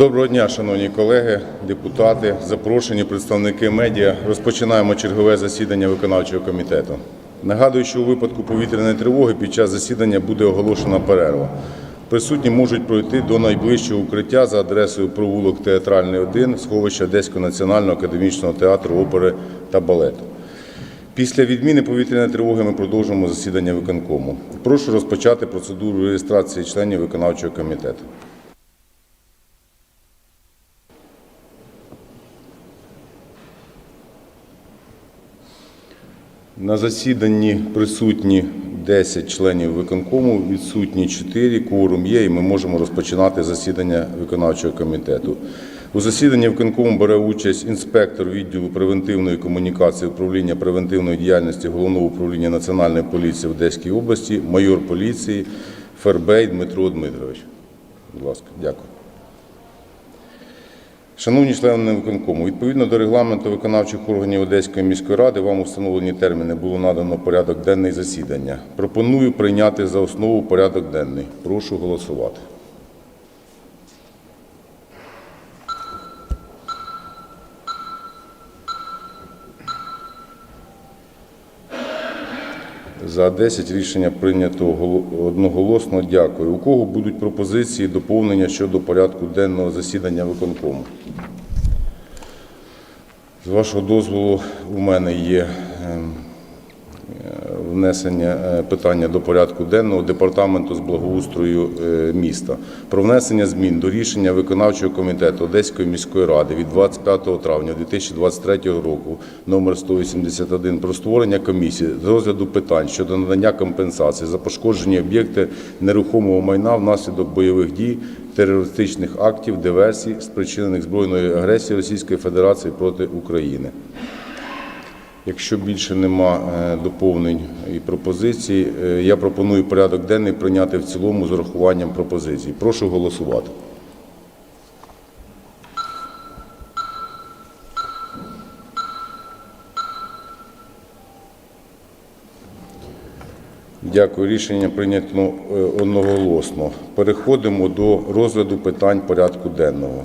Доброго дня, шановні колеги, депутати, запрошені представники медіа. Розпочинаємо чергове засідання виконавчого комітету. Нагадую, що у випадку повітряної тривоги під час засідання буде оголошена перерва. Присутні можуть пройти до найближчого укриття за адресою провулок Театральний 1, сховище Одеського національного академічного театру опери та балету. Після відміни повітряної тривоги ми продовжимо засідання виконкому. Прошу розпочати процедуру реєстрації членів виконавчого комітету. На засіданні присутні 10 членів виконкому, відсутні 4, кворум є, і ми можемо розпочинати засідання виконавчого комітету. У засіданні виконкому бере участь інспектор відділу превентивної комунікації управління превентивної діяльності Головного управління Національної поліції в Одеській області, майор поліції Фербей Дмитро Дмитрович. Будь ласка, дякую. Шановні члени виконкому, відповідно до регламенту виконавчих органів Одеської міської ради, вам установлені терміни було надано порядок денний засідання. Пропоную прийняти за основу порядок денний. Прошу голосувати. За 10 рішення прийнято голо- одноголосно. Дякую. У кого будуть пропозиції доповнення щодо порядку денного засідання виконкому? З вашого дозволу, у мене є ем, внесення е, питання до порядку денного департаменту з благоустрою е, міста про внесення змін до рішення виконавчого комітету Одеської міської ради від 25 травня 2023 року номер 181 про створення комісії з розгляду питань щодо надання компенсації за пошкоджені об'єкти нерухомого майна внаслідок бойових дій, терористичних актів, диверсій, спричинених збройною агресією Російської Федерації проти України. Якщо більше нема е, доповнень і пропозицій, е, я пропоную порядок денний прийняти в цілому з урахуванням пропозицій. Прошу голосувати. Дякую. Рішення прийнято е, одноголосно. Переходимо до розгляду питань порядку денного.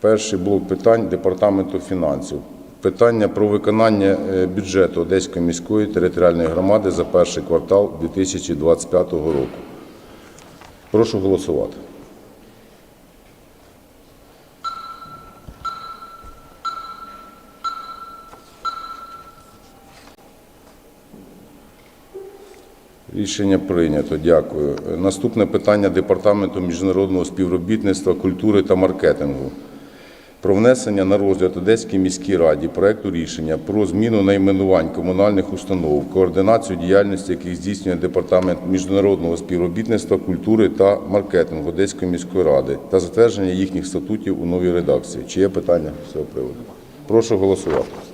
Перший блок питань департаменту фінансів. Питання про виконання е, бюджету Одеської міської територіальної громади за перший квартал 2025 року. Прошу голосувати. Рішення прийнято. Дякую. Наступне питання департаменту міжнародного співробітництва, культури та маркетингу про внесення на розгляд Одеській міській раді проекту рішення про зміну найменувань комунальних установ, координацію діяльності, яких здійснює департамент міжнародного співробітництва, культури та маркетингу Одеської міської ради та затвердження їхніх статутів у новій редакції. Чи є питання з цього приводу? Прошу голосувати.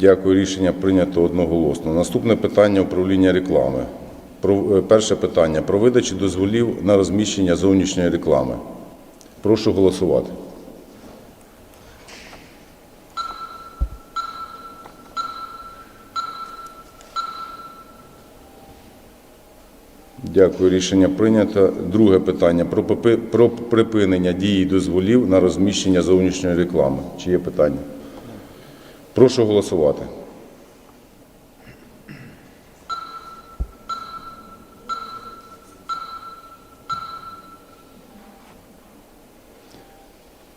Дякую. Рішення прийнято одноголосно. Наступне питання управління реклами. Е, перше питання про видачу дозволів на розміщення зовнішньої реклами. Прошу голосувати. Дякую. Рішення прийнято. Друге питання про припинення дії дозволів на розміщення зовнішньої реклами. Чи є питання? Прошу голосувати.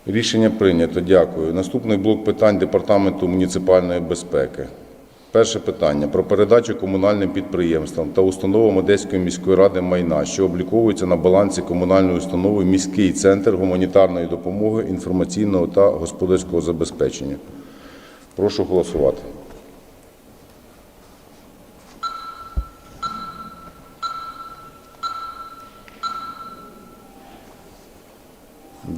Рішення прийнято. Дякую. Наступний блок питань Департаменту муніципальної безпеки. Перше питання про передачу комунальним підприємствам та установам Одеської міської ради майна, що обліковується на балансі комунальної установи міський центр гуманітарної допомоги, інформаційного та господарського забезпечення. Прошу голосувати.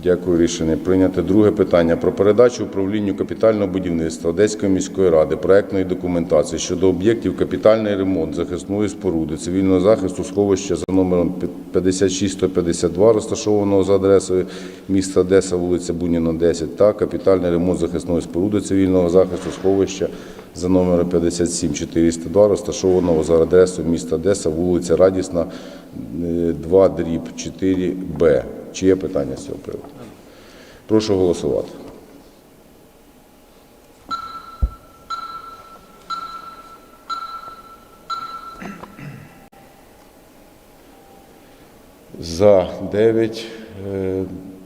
Дякую, рішення прийнято. Друге питання про передачу управлінню капітального будівництва Одеської міської ради проектної документації щодо об'єктів капітальний ремонт захисної споруди цивільного захисту сховища за номером 56152, розташованого за адресою міста Одеса, вулиця Буніна, 10, та капітальний ремонт захисної споруди цивільного захисту сховища за номером 57402, розташованого за адресою міста Одеса, вулиця Радісна, е, 2, дріб 4Б. Чи є питання з цього приводу? Прошу голосувати. За 9, е,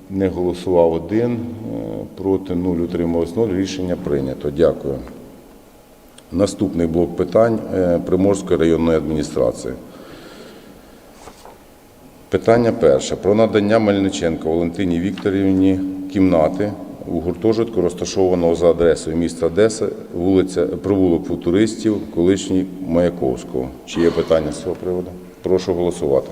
не голосував 1, проти 0, утрималось 0. Рішення прийнято. Дякую. Наступний блок питань е, Приморської районної адміністрації. Питання перше. Про надання Мельниченко Валентині Вікторівні кімнати у гуртожитку, розташованого за адресою міста Одеса, вулиця Провулок Футуристів, колишній Маяковського. Чи є питання з цього приводу? Прошу голосувати.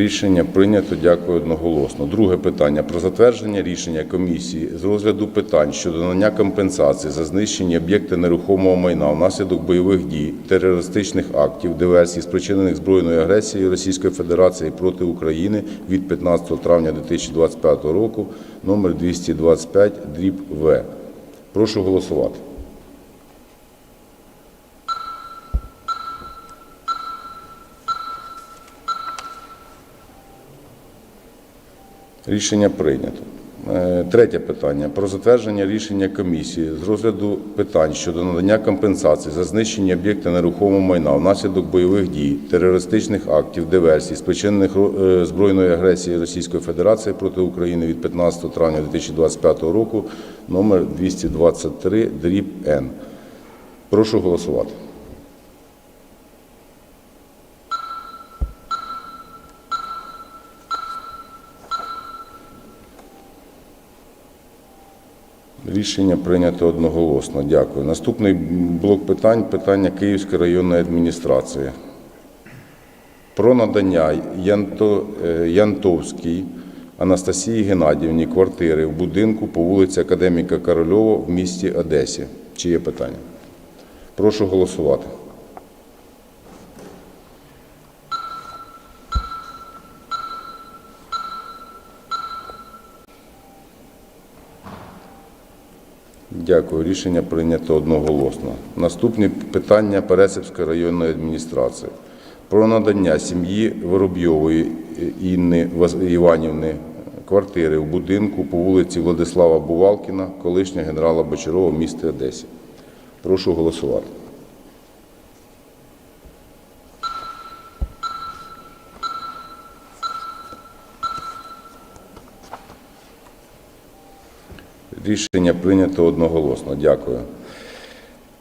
Рішення прийнято. Дякую одноголосно. Друге питання про затвердження рішення комісії з розгляду питань щодо надання компенсації за знищені об'єкти нерухомого майна внаслідок бойових дій, терористичних актів, диверсій, спричинених збройною агресією Російської Федерації проти України від 15 травня 2025 року, номер 225 дріб В. Прошу голосувати. Рішення прийнято. Е, Третє питання про затвердження рішення комісії з розгляду питань щодо надання компенсації за знищені об'єкти нерухомого майна внаслідок бойових дій, терористичних актів, диверсій, спричинених е, збройною агресією Російської Федерації проти України від 15 травня 2025 року, номер 223 дріб Н. Прошу голосувати. Рішення прийнято одноголосно. Дякую. Наступний блок питань питання Київської районної адміністрації. Про надання Янто, е, Янтовській Анастасії Геннадіївні квартири в будинку по вулиці Академіка Корольова в місті Одесі. Чи є питання? Прошу голосувати. Дякую. Рішення прийнято одноголосно. Наступне питання Пересипської районної адміністрації. Про надання сім'ї Воробйової Інни Іванівни квартири в будинку по вулиці Владислава Бувалкіна, колишня генерала Бочарова в місті Одесі. Прошу голосувати. Рішення прийнято одноголосно. Дякую.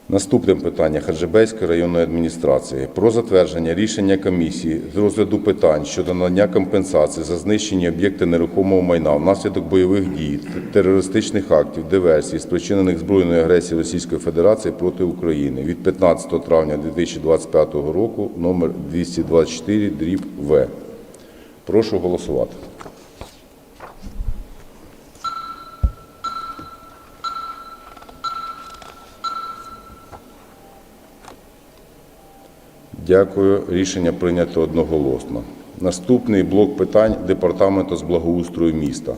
Наступне питання Хаджибейської районної адміністрації про затвердження рішення комісії з розгляду питань щодо надання компенсації за знищені об'єкти нерухомого майна внаслідок бойових дій, терористичних актів, диверсій, спричинених збройною агресією Російської Федерації проти України від 15 травня 2025 року, номер 224 дріб В. Прошу голосувати. Дякую. Рішення прийнято одноголосно. Наступний блок питань департаменту з благоустрою міста.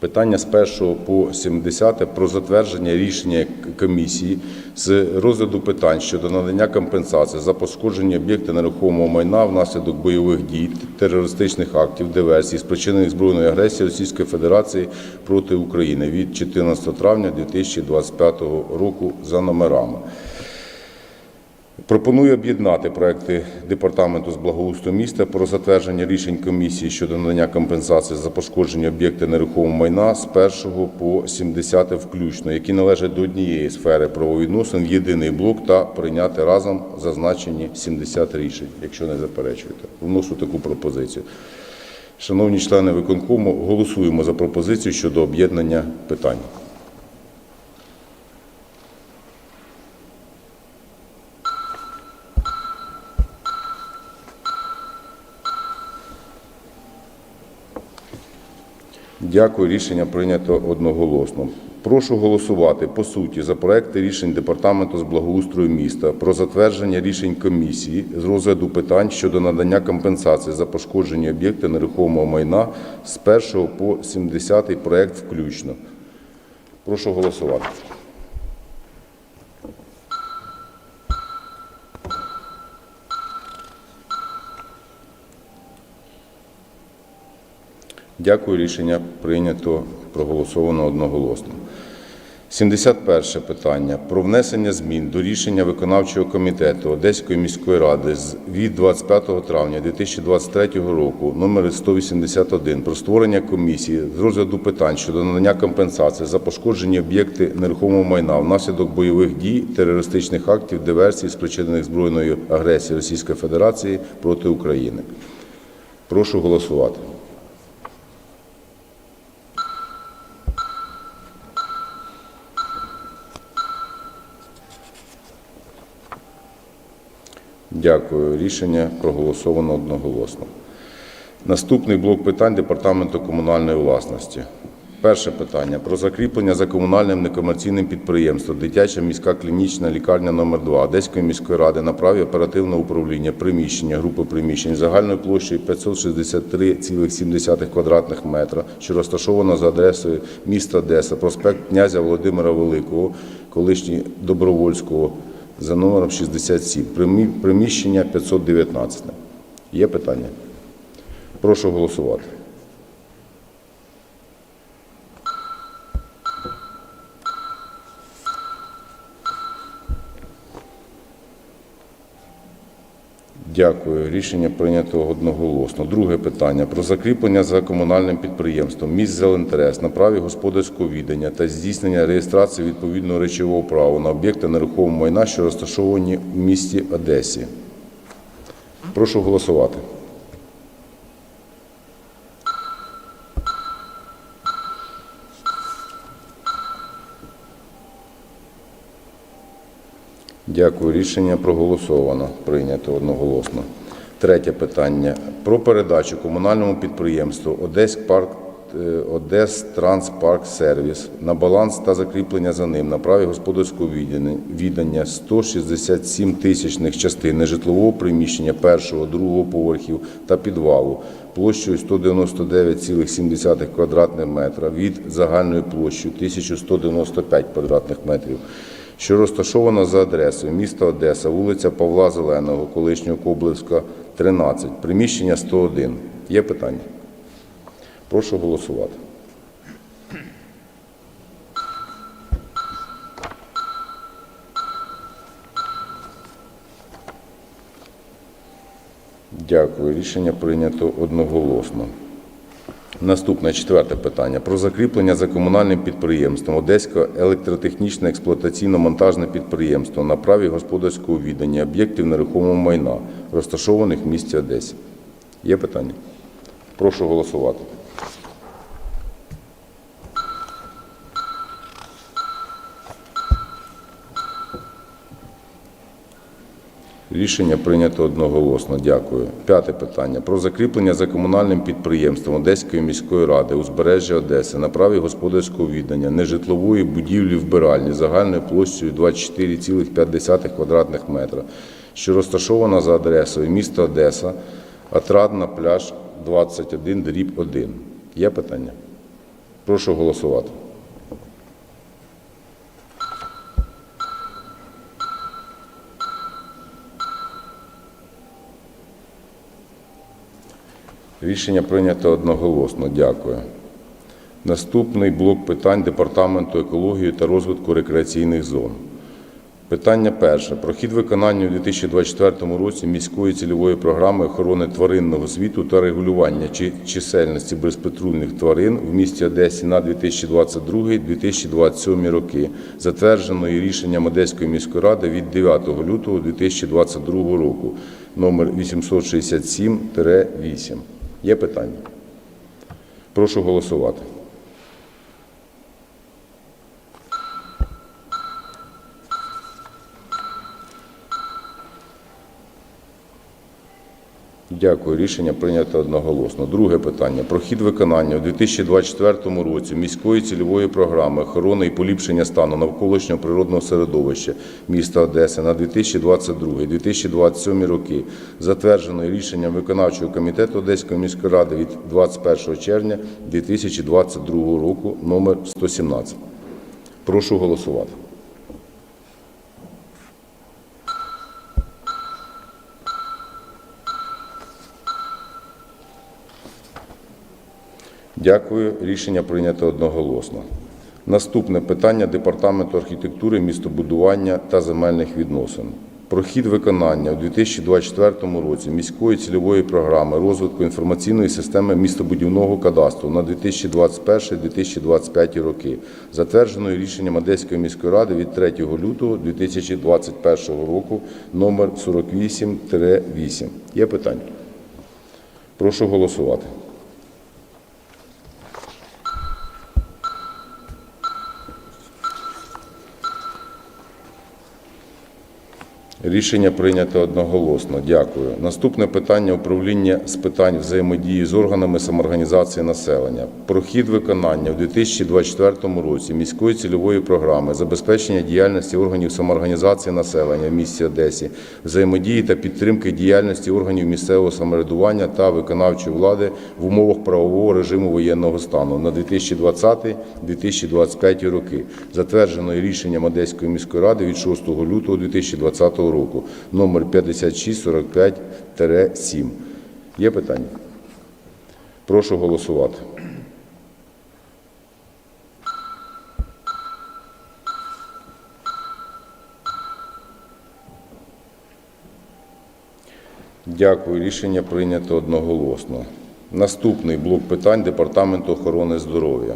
Питання з 1 по 70 про затвердження рішення комісії з розгляду питань щодо надання компенсації за пошкоджені об'єкти нерухомого майна внаслідок бойових дій, терористичних актів, диверсій, спричинених збройною агресією Російської Федерації проти України від 14 травня 2025 року за номерами. Пропоную об'єднати проекти департаменту з благоустрою міста про затвердження рішень комісії щодо надання компенсації за пошкоджені об'єкти нерухомого майна з 1 по 70 включно, які належать до однієї сфери правовідносин в єдиний блок та прийняти разом зазначені 70 рішень, якщо не заперечуєте. Вношу таку пропозицію. Шановні члени виконкому, голосуємо за пропозицію щодо об'єднання питань. Дякую. Рішення прийнято одноголосно. Прошу голосувати по суті за проекти рішень департаменту з благоустрою міста про затвердження рішень комісії з розгляду питань щодо надання компенсації за пошкоджені об'єкти нерухомого майна з 1 по 70 проект включно. Прошу голосувати. Дякую. Рішення прийнято, проголосовано одноголосно. 71 питання про внесення змін до рішення виконавчого комітету Одеської міської ради від 25 травня 2023 року номер 181 про створення комісії з розгляду питань щодо надання компенсації за пошкоджені об'єкти нерухомого майна внаслідок бойових дій, терористичних актів, диверсій, спричинених збройною агресією Російської Федерації проти України. Прошу голосувати. Дякую. Рішення проголосовано одноголосно. Наступний блок питань Департаменту комунальної власності. Перше питання про закріплення за комунальним некомерційним підприємством Дитяча міська клінічна лікарня номер 2 Одеської міської ради на праві оперативного управління приміщення групи приміщень загальною площею 563,7 квадратних метра, що розташовано за адресою міста Одеса, проспект князя Володимира Великого, колишній Добровольського, за номером 67. Примі- Приміщення 519. Є питання? Прошу голосувати. Дякую. Рішення прийнято одноголосно. Друге питання про закріплення за комунальним підприємством міст Зелентерес на праві господарського віддання та здійснення реєстрації відповідного речового права на об'єкти нерухомого майна, що розташовані в місті Одесі. Прошу голосувати. Дякую. Рішення проголосовано. Прийнято одноголосно. Третє питання про передачу комунальному підприємству Одеськпарк е, Одес Транспарк Сервіс на баланс та закріплення за ним на праві господарського віддання- віддання 167 тисячних частин нежитлового приміщення першого, другого поверхів та підвалу площею 199,7 квадратних метра від загальної площі 1195 квадратних метрів що розташована за адресою міста Одеса, вулиця Павла Зеленого, колишнього Коблевська, 13, приміщення 101. Є питання? Прошу голосувати. Дякую. Рішення прийнято одноголосно. Наступне четверте питання про закріплення за комунальним підприємством Одеське електротехнічне експлуатаційно-монтажне підприємство на праві господарського віддання об'єктів нерухомого майна, розташованих в місті Одесі. Є питання? Прошу голосувати. Рішення прийнято одноголосно. Дякую. П'яте питання про закріплення за комунальним підприємством Одеської міської ради узбережжя Одеси на праві господарського віддання нежитлової будівлі вбиральні загальною площею 24,5 квадратних метра, що розташована за адресою міста Одеса, Отрадна, пляж 21, дріб 1. Є питання? Прошу голосувати. Рішення прийнято одноголосно. Дякую. Наступний блок питань Департаменту екології та розвитку рекреаційних зон. Питання перше. Про хід виконання у 2024 році міської цільової програми охорони тваринного світу та регулювання чисельності безпатрульних тварин в місті Одесі на 2022-2027 роки, затвердженої рішенням Одеської міської ради від 9 лютого 2022 року, номер 867-8. Є питання? Прошу голосувати. Дякую. Рішення прийнято одноголосно. Друге питання. Про хід виконання у 2024 році міської цільової програми охорони і поліпшення стану навколишнього природного середовища міста Одеси на 2022-2027 роки, затвердженої рішенням виконавчого комітету Одеської міської ради від 21 червня 2022 року номер 117. Прошу голосувати. Дякую. Рішення прийнято одноголосно. Наступне питання Департаменту архітектури, містобудування та земельних відносин. Про хід виконання у 2024 році міської цільової програми розвитку інформаційної системи містобудівного кадастру на 2021-2025 роки, затвердженої рішенням Одеської міської ради від 3 лютого 2021 року номер 48-8. Є питання? Прошу голосувати. Рішення прийнято одноголосно. Дякую. Наступне питання управління з питань взаємодії з органами самоорганізації населення. Про хід виконання у 2024 році міської цільової програми забезпечення діяльності органів самоорганізації населення в місті Одесі, взаємодії та підтримки діяльності органів місцевого самоврядування та виконавчої влади в умовах правового режиму воєнного стану на 2020-2025 роки, затвердженої рішенням Одеської міської ради від 6 лютого 2020 року, номер 5645-7. Є питання? Прошу голосувати. Дякую. Рішення прийнято одноголосно. Наступний блок питань Департаменту охорони здоров'я.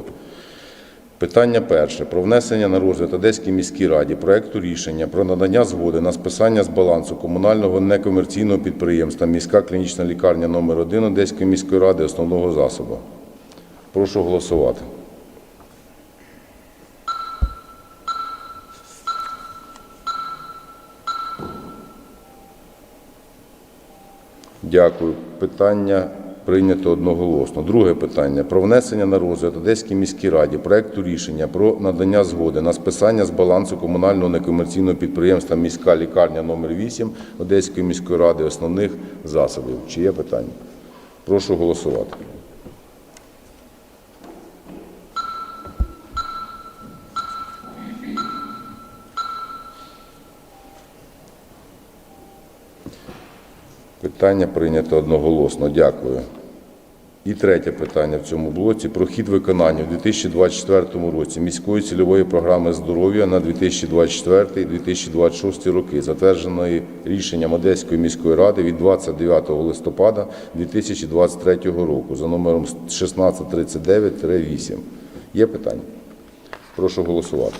Питання перше. Про внесення на розгляд Одеській міській раді проекту рішення про надання згоди на списання з балансу комунального некомерційного підприємства Міська клінічна лікарня номер 1 Одеської міської ради основного засобу. Прошу голосувати. Дякую. Питання прийнято одноголосно. Друге питання про внесення на розгляд Одеській міській раді проекту рішення про надання згоди на списання з балансу комунального некомерційного підприємства Міська лікарня номер 8 Одеської міської ради основних засобів. Чи є питання? Прошу голосувати. Питання прийнято одноголосно. Дякую. І третє питання в цьому блоці про хід виконання у 2024 році міської цільової програми здоров'я на 2024-2026 роки, затвердженої рішенням Одеської міської ради від 29 листопада 2023 року за номером 1639-8. Є питання? Прошу голосувати.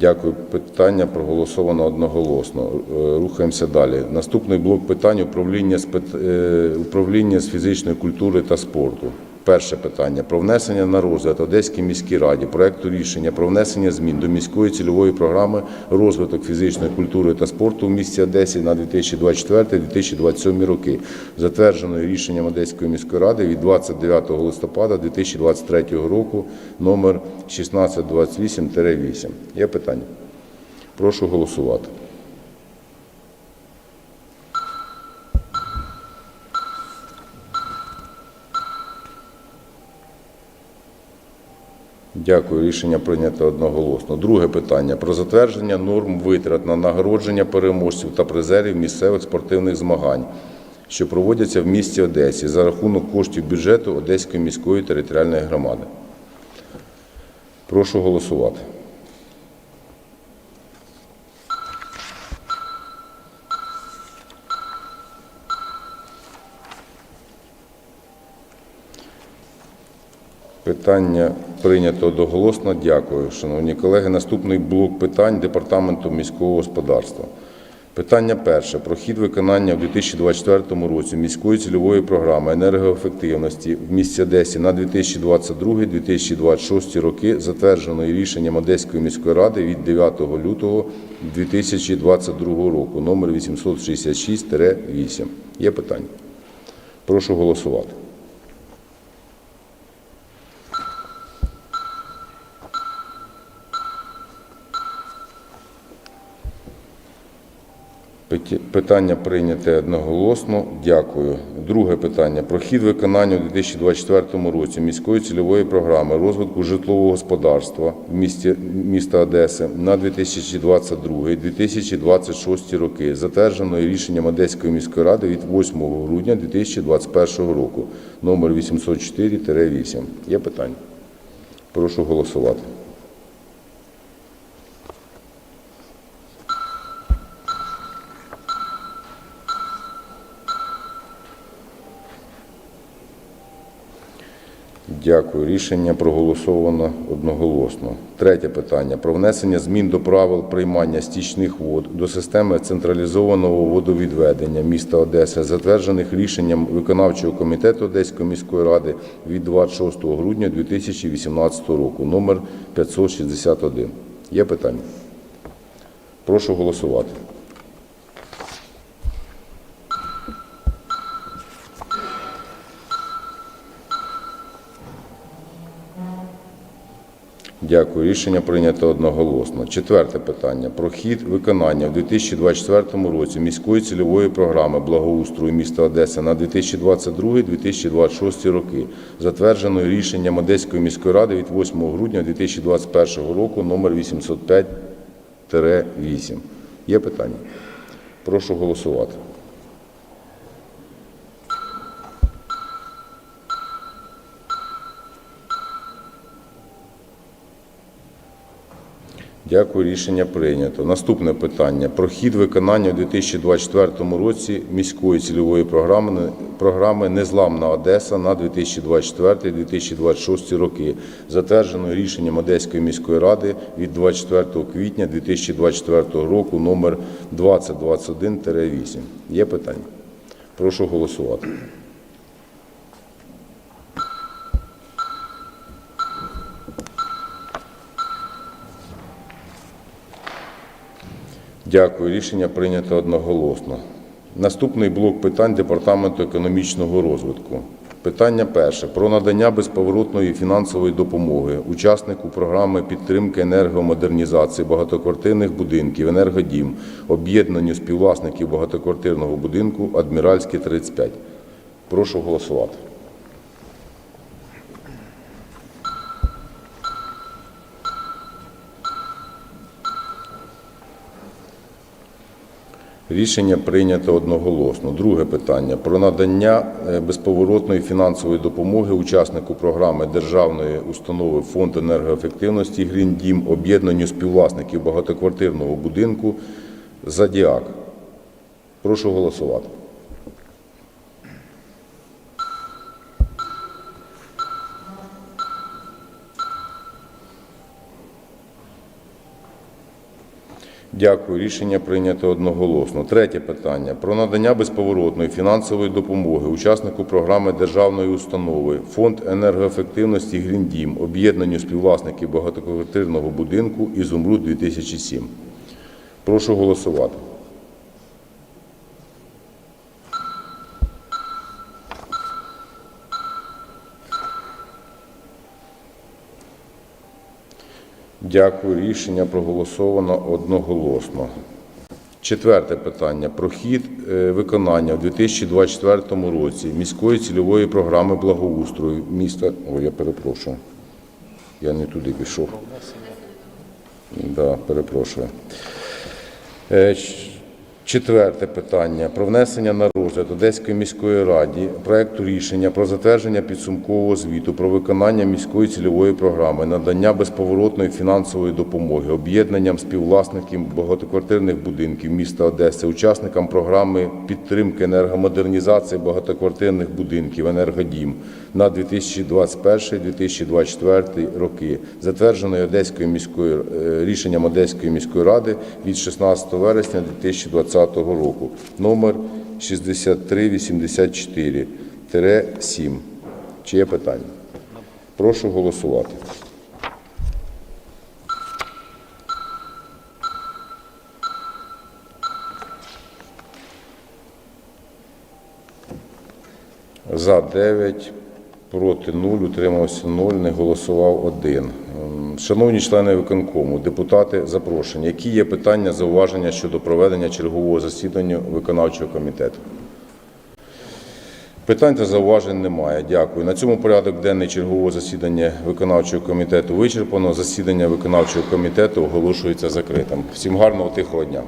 Дякую. Питання проголосовано одноголосно. Е, Рухаємося далі. Наступний блок питань управління з, е, управління з фізичної культури та спорту. Перше питання про внесення на розгляд Одеській міській раді проекту рішення про внесення змін до міської цільової програми розвиток фізичної культури та спорту в місті Одесі на 2024-2027 роки, затвердженої рішенням Одеської міської ради від 29 листопада 2023 року номер 1628-8. Є питання? Прошу голосувати. Дякую. Рішення прийнято одноголосно. Друге питання про затвердження норм витрат на нагородження переможців та призерів місцевих спортивних змагань, що проводяться в місті Одесі за рахунок коштів бюджету Одеської міської територіальної громади. Прошу голосувати. Питання прийнято одноголосно. Дякую, шановні колеги. Наступний блок питань Департаменту міського господарства. Питання перше. Про хід виконання у 2024 році міської цільової програми енергоефективності в місті Одесі на 2022-2026 роки, затвердженої рішенням Одеської міської ради від 9 лютого 2022 року, номер 866-8. Є питання? Прошу голосувати. Питання прийняте одноголосно. Дякую. Друге питання. Про хід виконання у 2024 році міської цільової програми розвитку житлового господарства в місті міста Одеси на 2022-2026 роки, затвердженої рішенням Одеської міської ради від 8 грудня 2021 року, номер 804-8. Є питання? Прошу голосувати. Дякую. Рішення проголосовано одноголосно. Третє питання про внесення змін до правил приймання стічних вод до системи централізованого водовідведення міста Одеси, затверджених рішенням виконавчого комітету Одеської міської ради від 26 грудня 2018 року, номер 561. Є питання? Прошу голосувати. Дякую. Рішення прийнято одноголосно. Четверте питання. Про хід виконання у 2024 році міської цільової програми благоустрою міста Одеси на 2022-2026 роки, затвердженої рішенням Одеської міської ради від 8 грудня 2021 року, номер 805-8. Є питання? Прошу голосувати. Дякую, рішення прийнято. Наступне питання. Про хід виконання у 2024 році міської цільової програми, програми «Незламна Одеса» на 2024-2026 роки, затвердженої рішенням Одеської міської ради від 24 квітня 2024 року номер 2021-8. Є питання? Прошу голосувати. Дякую. Рішення прийнято одноголосно. Наступний блок питань Департаменту економічного розвитку. Питання перше про надання безповоротної фінансової допомоги учаснику програми підтримки енергомодернізації багатоквартирних будинків «Енергодім» об'єднанню співвласників багатоквартирного будинку Адміральський 35. Прошу голосувати. Рішення прийнято одноголосно. Друге питання про надання е, безповоротної фінансової допомоги учаснику програми державної установи Фонд енергоефективності «Гріндім» об'єднанню співвласників багатоквартирного будинку Задіак. Прошу голосувати. Дякую. Рішення прийнято одноголосно. Третє питання про надання безповоротної фінансової допомоги учаснику програми державної установи Фонд енергоефективності «Гріндім» об'єднанню співвласників багатоквартирного будинку «Ізумруд 2007». Прошу голосувати. Дякую. Рішення проголосовано одноголосно. Четверте питання про хід е, виконання у 2024 році міської цільової програми благоустрою міста. О, я перепрошую. Я не туди пішов. Да, перепрошую. Четверте питання. Про внесення на розгляд Одеської міської раді проекту рішення про затвердження підсумкового звіту про виконання міської цільової програми надання безповоротної фінансової допомоги об'єднанням співвласників багатоквартирних будинків міста Одеси, учасникам програми підтримки енергомодернізації багатоквартирних будинків «Енергодім» на 2021-2024 роки, затвердженої Одеською міською е, рішенням Одеської міської ради від 16 вересня 2020 року, номер 6384-7. Чи є питання? Прошу голосувати. За 9, проти 0, утримався 0, не голосував 1. Ем, Шановні члени виконкому, депутати запрошені. Які є питання, зауваження щодо проведення чергового засідання виконавчого комітету? Питань та зауважень немає. Дякую. На цьому порядок денний чергового засідання виконавчого комітету вичерпано. Засідання виконавчого комітету оголошується закритим. Всім гарного тихого дня.